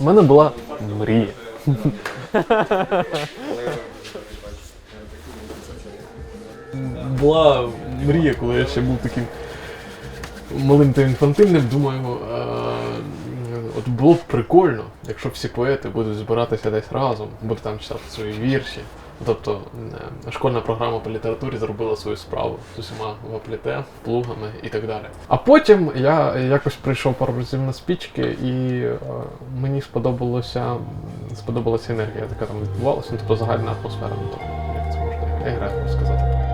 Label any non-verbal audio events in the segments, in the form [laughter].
У мене була мрія. Була мрія, коли я ще був таким малим та інфантильним, думаю, е, от було б прикольно, якщо всі поети будуть збиратися десь разом, будуть там читати свої вірші. Тобто е, школьна програма по літературі зробила свою справу з усіма вапліте, плугами і так далі. А потім я якось прийшов пару разів на спічки, і е, мені сподобалося сподобалася енергія, яка там відбувалася, ну, тобто загальна атмосфера, ну, тобто, як це можна іграти сказати.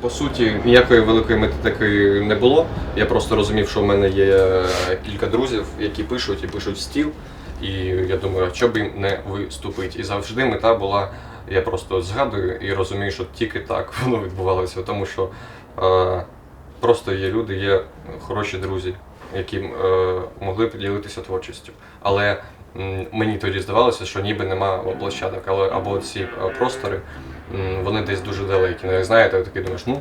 По суті, ніякої великої мети такої не було. Я просто розумів, що в мене є кілька друзів, які пишуть і пишуть стіл. І я думаю, що б їм не виступити. І завжди мета була, я просто згадую і розумію, що тільки так [laughs] воно відбувалося, тому що е, просто є люди, є хороші друзі, які е, могли б ділитися творчістю. Але мені тоді здавалося, що ніби нема площадок, але або ці е, простори. Вони десь дуже далекі. Ну, як знаєте, такий думаєш, ну,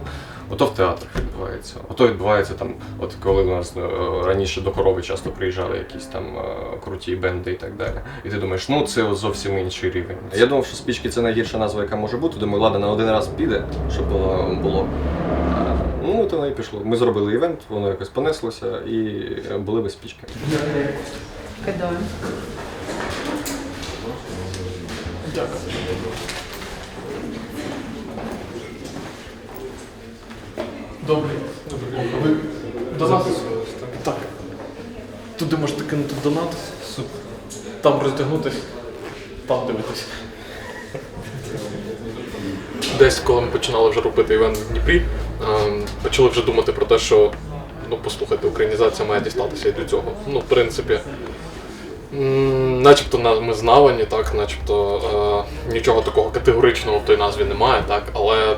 ото в театрах відбувається. Ото відбувається там, от коли у нас е, раніше до корови часто приїжджали якісь там е, круті бенди і так далі. І ти думаєш, ну це от зовсім інший рівень. Я думав, що спічки це найгірша назва, яка може бути. Думаю, ладно, на один раз піде, щоб було. Ну, то воно і пішло. Ми зробили івент, воно якось понеслося і були без спічки. Кидаємо. Добре. Ви до нас? Так. Туди можете кинути донат. Супер. Там роздягнутись, там дивитись. Десь, коли ми починали вже робити івент в Дніпрі, ем, почали вже думати про те, що ну, послухайте, українізація має дістатися і до цього. Ну, в принципі, начебто ми знавані, так, начебто е, нічого такого категоричного в той назві немає, так, але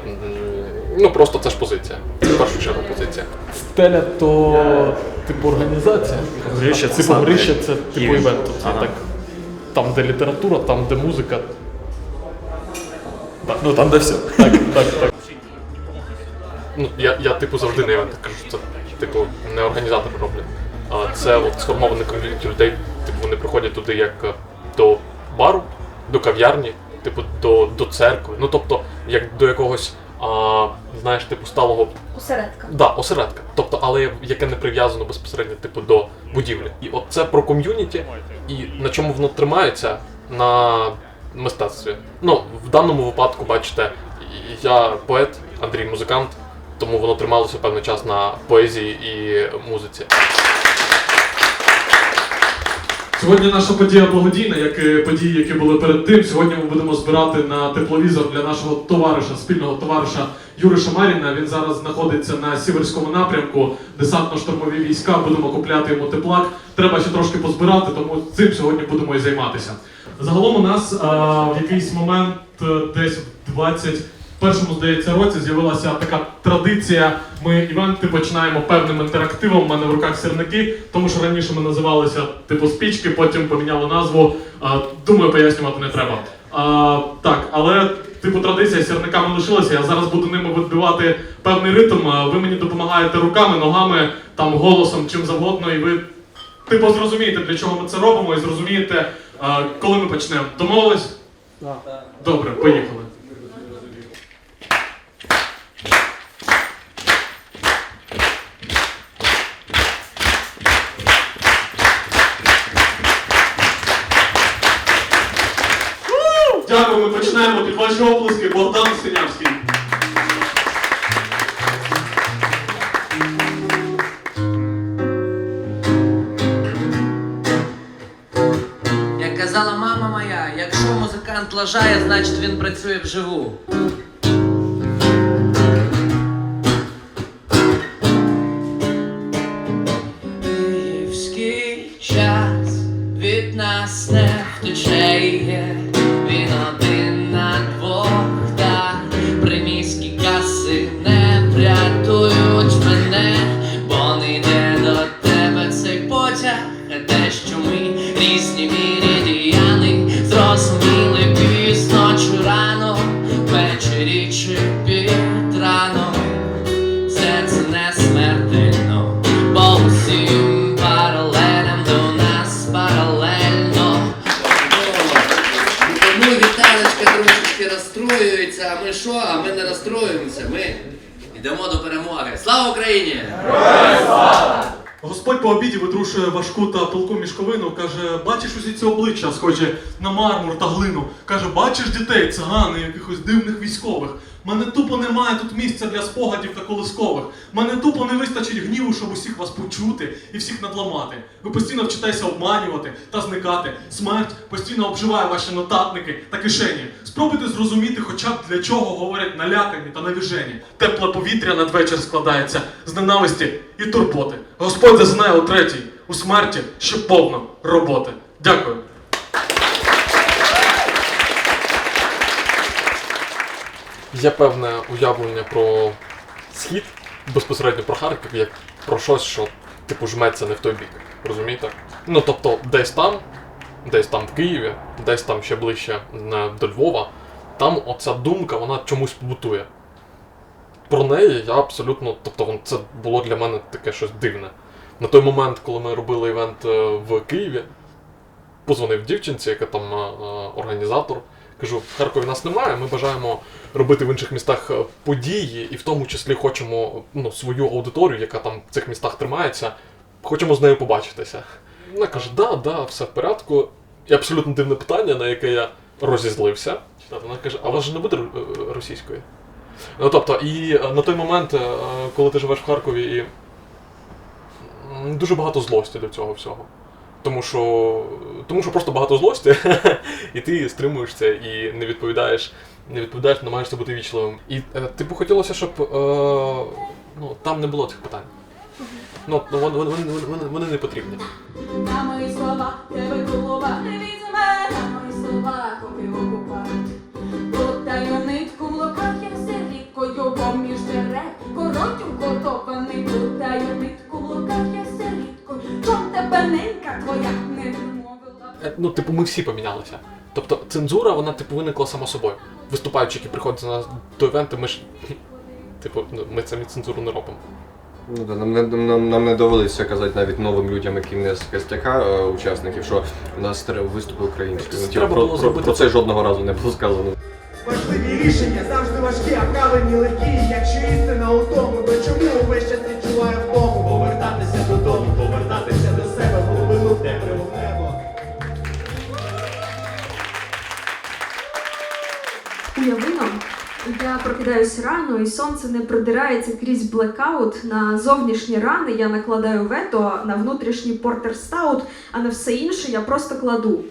ну просто це ж позиція. Першу чергу позиція. Стеля то типу організація. Горище це типу сам це типу Івент. івент. Це Ага. так. Там, де література, там, де музика. Так, Ну там де все. так, так, так. Ну, я, я типу завжди на івентах кажу, що це типу не організатори роблять. А це от сформований ком'юніті людей, типу вони приходять туди як е, до бару, до кав'ярні, типу до, до церкви. Ну тобто, як до якогось, а, знаєш, типу сталого Осередка. Да, осередка. Тобто, але яке не прив'язано безпосередньо типу до будівлі. І от це про ком'юніті, і на чому воно тримається на мистецтві. Ну, в даному випадку, бачите, я поет, Андрій музикант, тому воно трималося певний час на поезії і музиці. Сьогодні наша подія благодійна, як і події, які були перед тим. Сьогодні ми будемо збирати на тепловізор для нашого товариша, спільного товариша Юри Шамаріна. Він зараз знаходиться на сіверському напрямку, десантно-штурмові війська. Будемо купляти йому теплак. Треба ще трошки позбирати, тому цим сьогодні будемо і займатися. Загалом у нас а, в якийсь момент е, десь в 20 першому, здається, році з'явилася така традиція. Ми івенти починаємо певним інтерактивом. У мене в руках сірники, тому що раніше ми називалися типу спічки, потім поміняли назву. Думаю, пояснювати не треба. А, так, але типу традиція сірниками лишилася. Я зараз буду ними відбивати певний ритм. Ви мені допомагаєте руками, ногами, там голосом, чим завгодно, і ви типу зрозумієте, для чого ми це робимо, і зрозумієте, коли ми почнемо. Домовились? Добре, поїхали. Дякую, ми починаємо під ваші оплески. Богдан Синявський. Як казала мама моя, якщо музикант лажає, значить він працює вживу. Ми. Ми йдемо до перемоги. Слава Україні! Господь по обіді видрушує важку та пилку мішковину, каже, бачиш усі ці обличчя, схожі на мармур та глину. Каже, бачиш дітей, цигани, якихось дивних військових. Мене тупо немає тут місця для спогадів та колискових. Мене тупо не вистачить гніву, щоб усіх вас почути і всіх надламати. Ви постійно вчитеся обманювати та зникати. Смерть постійно обживає ваші нотатники та кишені. Спробуйте зрозуміти, хоча б для чого говорять налякані та навіжені. Тепле повітря надвечір складається з ненависті і турботи. Господь зазнає у третій, у смерті ще повно роботи. Дякую. Є певне уявлення про схід, безпосередньо про Харків, як про щось, що типу жметься не в той бік. Розумієте? Ну тобто, десь там, десь там в Києві, десь там ще ближче до Львова, там оця думка, вона чомусь побутує. Про неї я абсолютно, тобто це було для мене таке щось дивне. На той момент, коли ми робили івент е, в Києві, позвонив дівчинці, яка там е, е, організатор. Кажу, в Харкові нас немає, ми бажаємо робити в інших містах е, події, і в тому числі хочемо ну, свою аудиторію, яка там в цих містах тримається, хочемо з нею побачитися. Вона каже, да, да, все в порядку. І абсолютно дивне питання, на яке я розізлився. Вона каже, а у вас же не буде е, російської? Ну тобто, і е, на той момент, коли ти живеш в Харкові, і дуже багато злості до цього всього. Тому що, тому що просто багато злості, [laughs] і ти стримуєш це і не відповідаєш, не відповідаєш, намагаєшся бути вічливим. І е, типу хотілося, щоб е, ну, там не було цих питань. Ну, ну, вони, вони, вони, вони, не потрібні. На мої слова тебе голова не візьме, на мої слова купив окупант. Плутаю нитку в луках, як сиріткою поміж дерев, коротю готований, плутаю нитку Ну, типу, ми всі помінялися. Тобто цензура, вона типу виникла сама собою. Виступаючи, які приходять на до івенти, ми ж. [laughs] Типу, ну, ми самі цензуру не робимо. Ну, да, нам, не, нам, нам не довелося казати навіть новим людям, які не з костяка е, учасників, що у нас треба виступи українською. Ну, Треба типу, про, було про, про це. жодного разу не було сказано. Важливі рішення завжди важкі, а правильні легкі. Якщо істина у тому, то чому увесь час відчуваю втому? Прокидаюсь рано, і сонце не продирається крізь блекаут. На зовнішні рани я накладаю вето, на внутрішній портер стаут, а на все інше я просто кладу.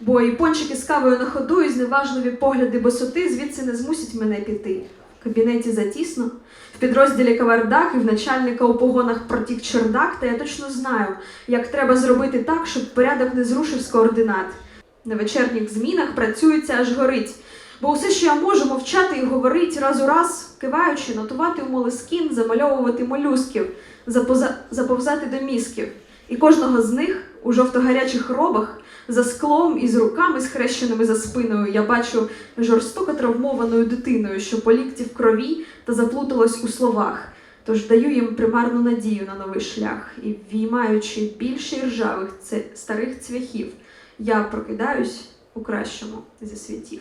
Бо і пончики з кавою на ходу, і зневажливі погляди босоти звідси не змусять мене піти. В кабінеті затісно, в підрозділі кавардак і в начальника у погонах протік чердак, та я точно знаю, як треба зробити так, щоб порядок не зрушив з координат. На вечірніх змінах працюється аж горить. Бо усе, що я можу мовчати і говорити раз у раз, киваючи, нотувати у молескін, замальовувати молюсків, запоза... заповзати до мізків. І кожного з них у жовто-гарячих робах, за склом і з руками схрещеними за спиною, я бачу жорстоко травмованою дитиною, що по лікті в крові та заплуталась у словах. Тож даю їм примарну надію на новий шлях і, віймаючи більше ржавих старих цвяхів, я прокидаюсь у кращому зі світів.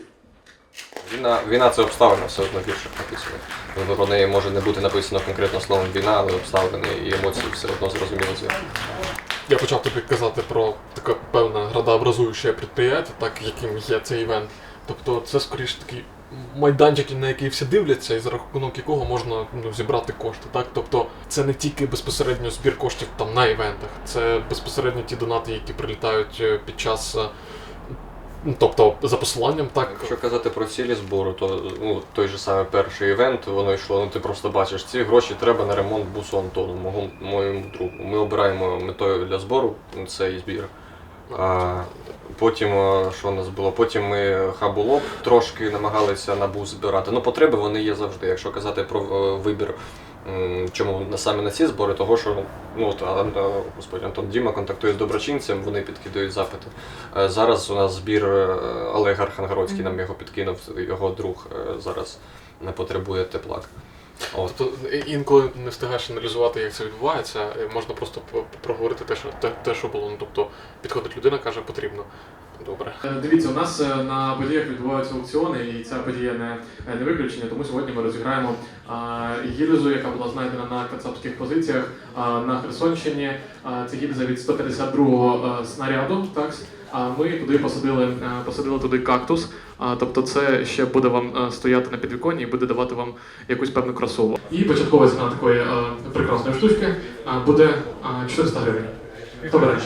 Війна, війна це обставина, все одно більше написано. Тобто Про неї може не бути написано конкретно словом війна, але обставини і емоції все одно зрозуміло зв'язані. Я почав тобі казати про таке певне градообразуюче підприємство, так яким є цей івент. Тобто це скоріш такий майданчик, на який всі дивляться, і за рахунок якого можна ну, зібрати кошти. Так? Тобто це не тільки безпосередньо збір коштів там на івентах, це безпосередньо ті донати, які прилітають е, під час. Ну, Тобто за посиланням, так. Якщо казати про цілі збору, то ну, той же самий перший івент, воно йшло, ну ти просто бачиш, ці гроші треба на ремонт бусу Антону, мого, моєму другу. Ми обираємо метою для збору цей збір. А, потім, що у нас було? Потім ми хабулоп трошки намагалися на бус збирати. Ну, потреби вони є завжди. Якщо казати про е, вибір, чому саме на ці збори, того що ну, от, а, а, Антон Діма контактує з доброчинцем, вони підкидують запити. Е, Зараз у нас збір е, Олег Архангородський нам його підкинув, його друг е, зараз не потребує тепла. От. Тобто інколи не встигаєш аналізувати, як це відбувається, можна просто проговорити те, що те, те, що було. Ну тобто підходить людина, каже, потрібно. Добре. Е, Дивіться, у нас е, на подіях відбуваються аукціони, і ця подія не, е, не виключення, тому сьогодні ми розіграємо а, гільзу, яка була знайдена на кацапських позиціях а, на Херсонщині. А, Це гільза від 152-го е, снаряду. Так? А ми туди посадили, посадили туди кактус. А, тобто це ще буде вам стояти на підвіконні і буде давати вам якусь певну красу. І початкова ціна такої е, прекрасної штучки е, буде е, 400 гривень. Хто бере?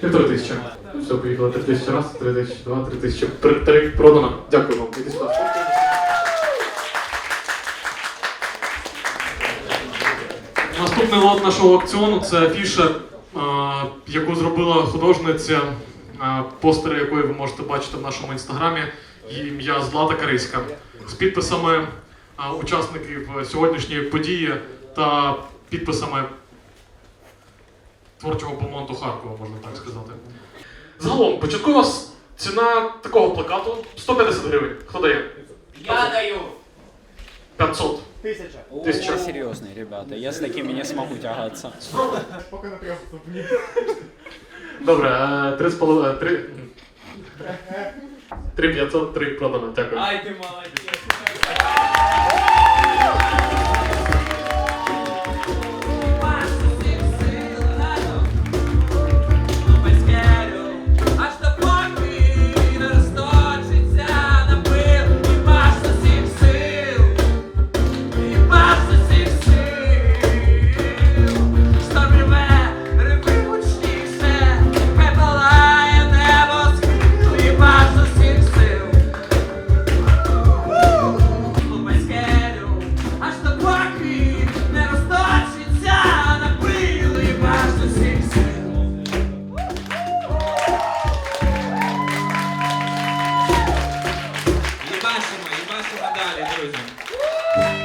Півтори тисячі. Все, поїхали. Три тисячі раз, три тисячі два, три тисячі. Три, три продано. Дякую вам. Іди сюди. Наступний лот нашого аукціону це афіша, яку зробила художниця, постери якої ви можете бачити в нашому інстаграмі. Її ім'я Злата Кариська. З підписами учасників сьогоднішньої події та підписами творчого помонту Харкова, можна так сказати. Загалом, початкова ціна такого плакату 150 гривень. Хто дає? Я даю. 500. Тисяча. Тисяча. Серйозний, ребята. Я з такими не зможу тягатися. Поки на трьох ступні. Добре, е, три з половиною. Е, три. Три п'ятсот, три продано. Дякую. Ай, ти молодець. Bye.